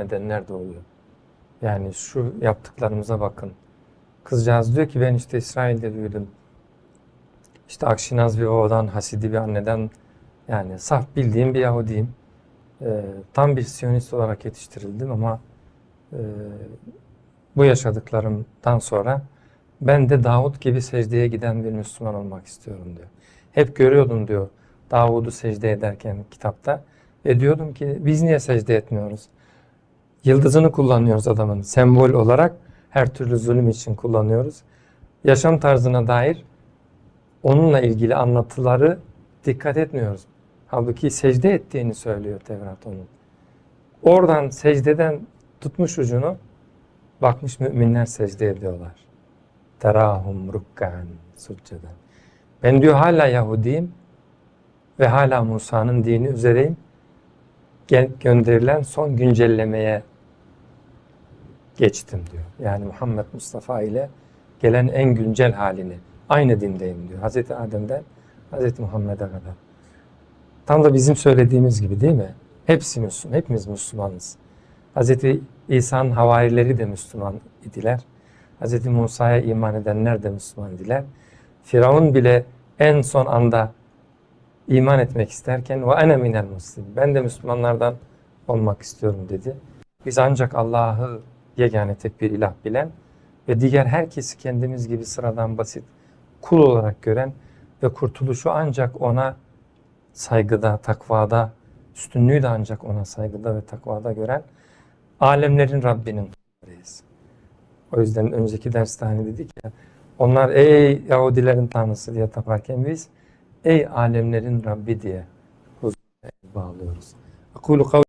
edenler de oluyor. Yani şu yaptıklarımıza bakın. Kızcağız diyor ki ben işte İsrail'de büyüdüm. İşte Akşinaz bir babadan, Hasidi bir anneden yani saf bildiğim bir Yahudiyim. Ee, tam bir Siyonist olarak yetiştirildim ama e, bu yaşadıklarımdan sonra ben de Davut gibi secdeye giden bir Müslüman olmak istiyorum diyor. Hep görüyordum diyor Davud'u secde ederken kitapta ve diyordum ki biz niye secde etmiyoruz? Yıldızını kullanıyoruz adamın sembol olarak her türlü zulüm için kullanıyoruz. Yaşam tarzına dair onunla ilgili anlatıları dikkat etmiyoruz. Halbuki secde ettiğini söylüyor Tevrat onun. Oradan secdeden tutmuş ucunu bakmış müminler secde ediyorlar. Terahum rukkan succeden. Ben diyor hala Yahudiyim ve hala Musa'nın dini üzereyim. Gönderilen son güncellemeye geçtim diyor. Yani Muhammed Mustafa ile gelen en güncel halini. Aynı dindeyim diyor. Hazreti Adem'den Hazreti Muhammed'e kadar. Tam da bizim söylediğimiz gibi değil mi? Hepsi Müslüman, hepimiz Müslümanız. Hazreti İsa'nın havarileri de Müslüman idiler. Hazreti Musa'ya iman edenler de Müslüman idiler. Firavun bile en son anda iman etmek isterken ve ene minel muslim. Ben de Müslümanlardan olmak istiyorum dedi. Biz ancak Allah'ı yegane tek bir ilah bilen ve diğer herkesi kendimiz gibi sıradan basit kul olarak gören ve kurtuluşu ancak ona saygıda, takvada, üstünlüğü de ancak ona saygıda ve takvada gören alemlerin Rabbinin kullarıyız. O yüzden önceki derste hani dedik ya, onlar ey Yahudilerin tanrısı diye taparken biz ey alemlerin Rabbi diye huzura bağlıyoruz. Akulu